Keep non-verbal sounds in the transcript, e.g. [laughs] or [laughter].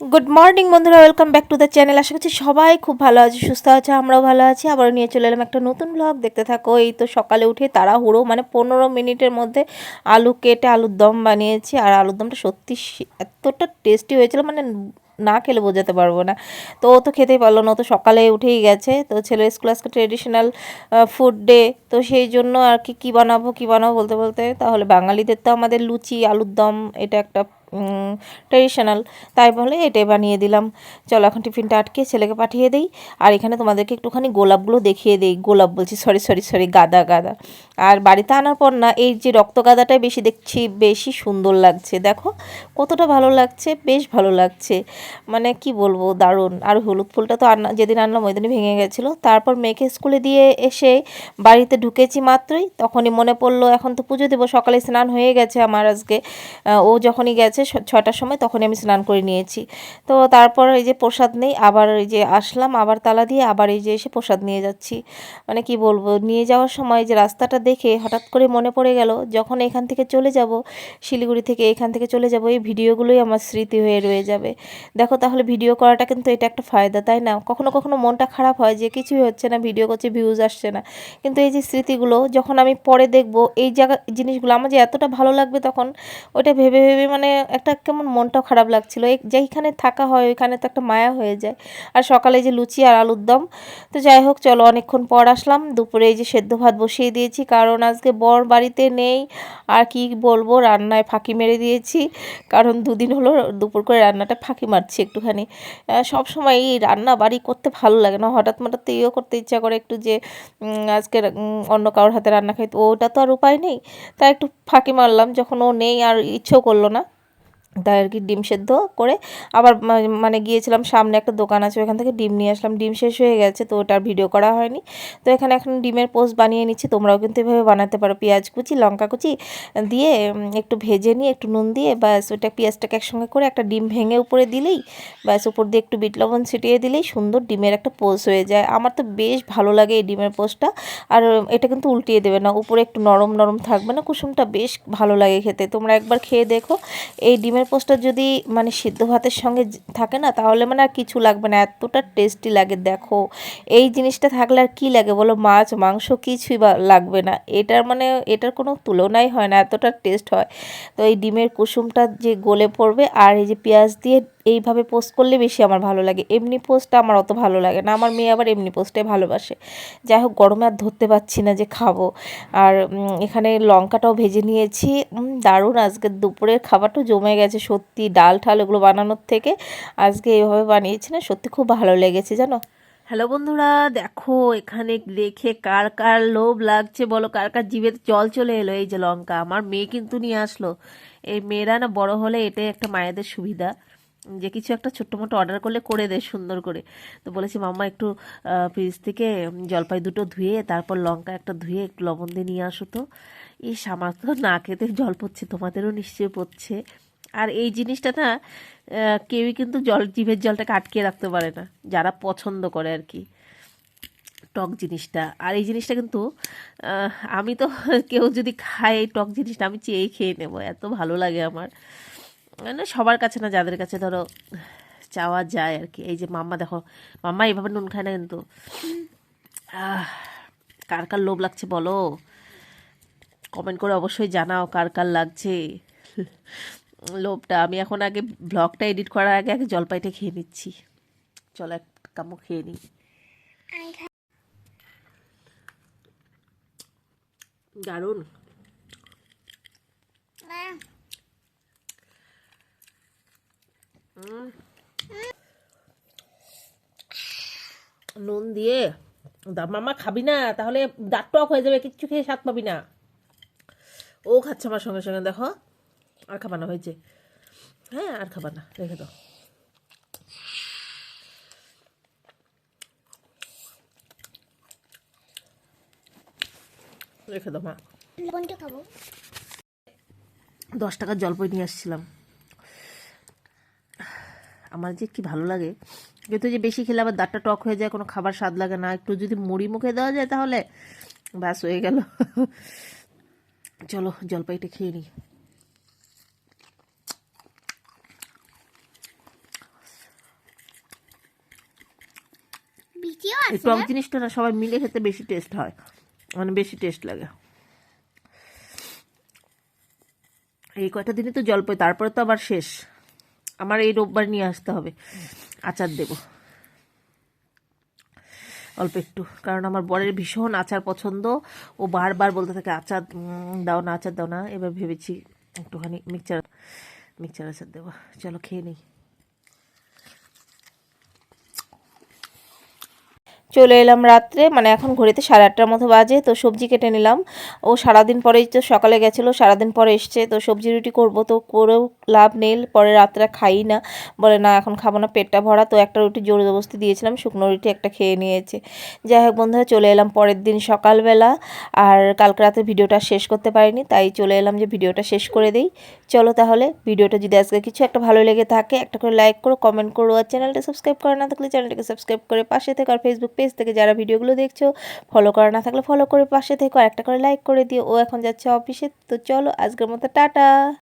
Good morning বন্ধুরা welcome back to the channel আশা করছি সবাই খুব ভালো আছে, সুস্থ আছে, আমরাও ভালো আছি। আবারও নিয়ে চলে এলাম একটা নতুন ব্লগ দেখতে থাকো, এই তো সকালে উঠে তাড়াহুড়ো মানে পনেরো মিনিটের মধ্যে আলু কেটে আলুর দম বানিয়েছি। আর আলুর দমটা সত্যি এতটা টেস্টি হয়েছিল মানে না খেলে বোঝাতে পারব না। তো ও তো খেতেই পারল না, ও তো সকালে উঠেই গেছে। তো ছেলের স্কুল আজকে ট্রেডিশনাল ফুড ডে তো সেই জন্য আর কি, কী বানাবো কী বানাবো বলতে বলতে, তাহলে বাঙালিদের তো আমাদের লুচি, আলুর দম, এটা একটা ট্রেডিশনাল তাই বলে এটাই বানিয়ে দিলাম। চলো এখন টিফিনটা আটকে ছেলেকে পাঠিয়ে দিই। আর এখানে তোমাদেরকে একটুখানি গোলাপগুলো দেখিয়ে দিই। গোলাপ বলছি সরি সরি সরি গাদা গাদা। আর বাড়িতে আনার পর না, এই যে রক্ত গাদাটাই বেশি দেখছি, বেশি সুন্দর লাগছে। দেখো, কতটা ভালো লাগছে, বেশ ভালো লাগছে। মানে কি বলব, দারুণ। আর হলুদ ফুলটা তো আনা, যেদিন আনলাম ওই দিনই ভেঙে গেছিল। তারপর মেয়েকে স্কুলে দিয়ে এসে বাড়িতে ঢুকেছি মাত্রই। তখনই মনে পড়ল, এখন তো পুজো দেবো, সকালে স্নান হয়ে গেছে আমার আজকে। ও যখনই গেছে ছ- ছটার সময় তখনই আমি স্নান করে নিয়েছি। তো তারপর এই যে প্রসাদ নেই, আবার এই যে আসলাম, আবার তালা দিয়ে আবার এই যে এসে প্রসাদ নিয়ে যাচ্ছি। মানে কি বলব, নিয়ে যাওয়ার সময় যে রাস্তাটা দেখে হঠাৎ করে মনে পড়ে গেল, যখন এখান থেকে চলে যাব, শিলিগুড়ি থেকে এখান থেকে চলে যাব, এই ভিডিওগুলোই আমার স্মৃতি হয়ে রয়ে যাবে। দেখো তাহলে ভিডিও করাটা কিন্তু এটা একটা ফায়দা, তাই না? কখনো কখনো মনটা খারাপ হয় যে কিছুই হচ্ছে না, ভিডিও করছে ভিউজ আসছে না। কিন্তু এই যে স্মৃতিগুলো, যখন আমি পরে দেখব, এই জায়গা, জিনিসগুলো আমার যে এতটা ভালো লাগবে তখন ওটা ভেবে ভেবে মানে একটা কেমন মনটাও খারাপ লাগছিল। যেইখানে থাকা হয় ওইখানে তো একটা মায়া হয়ে যায়। আর সকালে যে লুচি আর আলুর দম, তো যাই হোক, চলো অনেকক্ষণ পর আসলাম। দুপুরে এই যে সেদ্ধ ভাত বসিয়ে দিয়েছি, কারণ আজকে বর বাড়িতে নেই। আর কি বলব, রান্নায় ফাঁকি মেরে দিয়েছি। কারণ দুদিন হলো দুপুর করে রান্নাটা ফাঁকি মারছি একটুখানি। সব সময় এই রান্না বাড়ি করতে ভালো লাগে না। হঠাৎ হঠাৎ তো ইয়েও করতে ইচ্ছা করে একটু যে আজকে অন্য কারোর হাতে রান্না খাই। তো ওটা তো আর উপায় নেই। তাই একটু ফাঁকি মারলাম, যখন ও নেই আর ইচ্ছেও করল না। তাই আর কি ডিম সেদ্ধ করে আবার মানে গিয়েছিলাম সামনে একটা দোকান আছে, ওখান থেকে ডিম নিয়ে আসলাম। ডিম শেষ হয়ে গেছে, তো ওটার ভিডিও করা হয়নি। তো এখানে এখন ডিমের পোস্ট বানিয়ে নিচ্ছি, তোমরাও কিন্তু এভাবে বানাতে পারো। পেঁয়াজ কুচি, লঙ্কা কুচি দিয়ে একটু ভেজে নিয়ে, একটু নুন দিয়ে, ব্যাস ওটা পেঁয়াজটাকে একসঙ্গে করে একটা ডিম ভেঙে উপরে দিলেই, ব্যাস উপর দিয়ে একটু বিট লবণ ছিটিয়ে দিলেই সুন্দর ডিমের একটা পোস্ট হয়ে যায়। আমার তো বেশ ভালো লাগে এই ডিমের পোস্টটা। আর এটা কিন্তু উল্টিয়ে দেবে না, উপরে একটু নরম নরম থাকবে না। কুসুমটা বেশ ভালো লাগে খেতে। তোমরা একবার খেয়ে দেখো, এই ডিমের পোস্টটা যদি মানে সিদ্ধ ভাতের সঙ্গে থাকে না, তাহলে মানে আর কিছু লাগবে না, এতটা টেস্টি লাগে, দেখো। এই জিনিসটা থাকলে আর কী লাগে বলো? মাছ, মাংস কিছুই লাগবে না। এটার মানে এটার কোনো তুলনাই হয় না, এতটা টেস্ট হয়। তো এই ডিমের কুসুমটা যে গলে পড়বে, আর এই যে পেঁয়াজ দিয়ে এইভাবে পোস্ট করলে বেশি আমার ভালো লাগে। এমনি পোস্টটা আমার অত ভালো লাগে না। আমার মেয়ে আবার এমনি পোস্টে ভালোবাসে। যাই হোক, গরমে আর ধরতে পারছি না যে খাব। আর এখানে লঙ্কাটাও ভেজে নিয়েছি। দারুণ আজকে দুপুরের খাবারটাও জমে গেছে সত্যি। ডাল ঠাল এগুলো বানানোর থেকে আজকে এইভাবে বানিয়েছি না, সত্যি খুব ভালো লেগেছে, জানো? হ্যালো বন্ধুরা, দেখো এখানে রেখে কার কার লোভ লাগছে বলো? কার কার জিভে জল চলে এলো? এই যে লঙ্কা। আমার মেয়ে কিন্তু নিয়ে আসলো। এই মেয়েরা না বড় হলে এটাই একটা মায়েদের সুবিধা। যে কিছু একটা ছোট্ট মোটো অর্ডার করলে করে দেয় সুন্দর করে। তো বলেছি, মাম্মা, একটু ফ্রিজ থেকে জলপাই দুটো ধুয়ে, তারপর লঙ্কা একটা ধুয়ে, একটু লবণ দিয়ে নিয়ে আসো তো। এই আমার তো না খেতে জল পড়ছে, তোমাদেরও নিশ্চয়ই পড়ছে। আর এই জিনিসটা না কেউই কিন্তু জল, জিভের জলটাকে আটকে রাখতে পারে না, যারা পছন্দ করে আর কি। টক জিনিসটা। আর এই জিনিসটা কিন্তু আমি তো [laughs] কেউ যদি খায় এই টক জিনিসটা, আমি চেয়ে খেয়ে নেব, এত ভালো লাগে আমার। মানে সবার কাছে না যাদের কাছে ধরো চাওয়া যায় আর কি। এই যে মাম্মা দেখো মাম্মা এইভাবে নুন খায় না কিন্তু। কার কার লোভ লাগছে বলো? কমেন্ট করে অবশ্যই জানাও কার কার লাগছে। লোভটা আমি এখন আগে ব্লগটা এডিট করার আগে আগে জলপাইটা খেয়ে নিচ্ছি। চলো এক কামড় খেয়ে নিই। দারুণ। নুন দিয়ে দা মামা খাবি না তাহলে দাঁত টক হয়ে যাবে কিচ্ছু খেয়ে স্বাদ পাবি না। ও খাচ্ছে আমার সঙ্গে সঙ্গে দেখো আর খাবা না হয়েছে। হ্যাঁ আর খাবা না রেখে দাও। রেখে দাও মা। খাব? দশ টাকার জলপাই নিয়ে আসছিলাম। আমার যে কি ভালো লাগে। যেহেতু যে বেশি খেলে আবার দাঁতটা টক হয়ে যায় কোনো খাবার স্বাদ লাগে না। একটু যদি মুড়ি মুখে দেওয়া যায় তাহলে ব্যাস হয়ে গেল। চলো জলপাইটা খেয়ে নিই। টক জিনিসটা না সবাই মিলে খেতে বেশি টেস্ট হয়। মানে বেশি টেস্ট লাগে। এই কয়টা দিনে তো জলপাই তারপরে তো আবার শেষ। আমার এই রোববার নিয়ে আসতে হবে। আচার দেব। অল্প একটু, কারণ আমার বরের ভীষণ আচার পছন্দ। ও বারবার বলতে থাকে, আচার দাও না, আচার দাও না। এবার ভেবেছি একটুখানি মিক্সচার মিক্সচার আচার দেবো। চলো, খেয়ে নিই। চলে এলাম রাত্রে মানে এখন ঘড়িতে সাড়ে আটটার মতো বাজে, তো সবজি কেটে নিলাম। ও সারাদিন পরেই তো সকালে গেছিল, সারাদিন পরে এসছে, তো সবজি রুটি করব, তো করেও লাভ নেই, পরে রাত্রে খাই না। বলে, না, এখন খাব না, পেটটা ভরা। তো একটা রুটি জোর জবস্তি দিয়েছিলাম, শুকনো রুটি একটা খেয়ে নিয়েছে। যাই হোক বন্ধুরা, চলে এলাম পরের দিন সকালবেলা, আর কালকে রাতে ভিডিওটা শেষ করতে পারিনি, তাই চলে এলাম যে ভিডিওটা শেষ করে দিই। চলো তাহলে, ভিডিওটা যদি আজকে কিছু একটা ভালো লেগে থাকে, একটা করে লাইক করো কমেন্ট করো, আর চ্যানেলটা সাবস্ক্রাইব করা না থাকলে চ্যানেলটাকে সাবস্ক্রাইব করে পাশে থেকে আর ফেসবুক পেজ থেকে যারা ভিডিওগুলো দেখছ ফলো করা না থাকলে ফলো করে পাশে থেকে একটা করে লাইক করে দিও। ও এখন যাচ্ছে অফিসে তো চলো, আজকের মতো টাটা।